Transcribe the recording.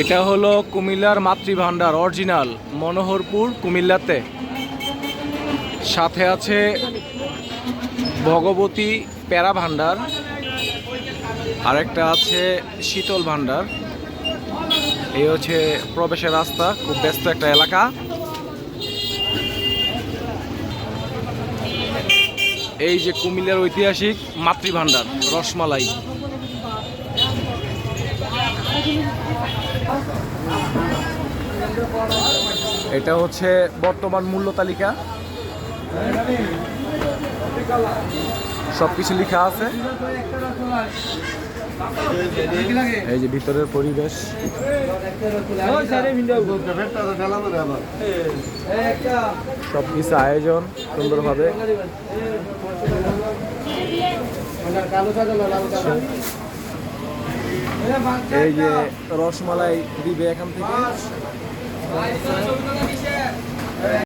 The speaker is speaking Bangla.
এটা হলো কুমিল্লার মাতৃভাণ্ডার অরিজিনাল মনোহরপুর, কুমিল্লাতে। সাথে আছে ভগবতী প্যারা ভাণ্ডার, আরেকটা আছে শীতল ভাণ্ডার। এই হচ্ছে প্রবেশের রাস্তা, খুব ব্যস্ত একটা এলাকা। এই যে কুমিল্লার ঐতিহাসিক মাতৃভাণ্ডার, রসমালাই। এটা হচ্ছে বর্তমান মূল্য তালিকা। সব কিছু লেখা আছে। এই যে ভিতরের পরিবেশ। সব কিছু আয়োজন সুন্দরভাবে। এই যে রসমালাই দিবে এখান থেকে।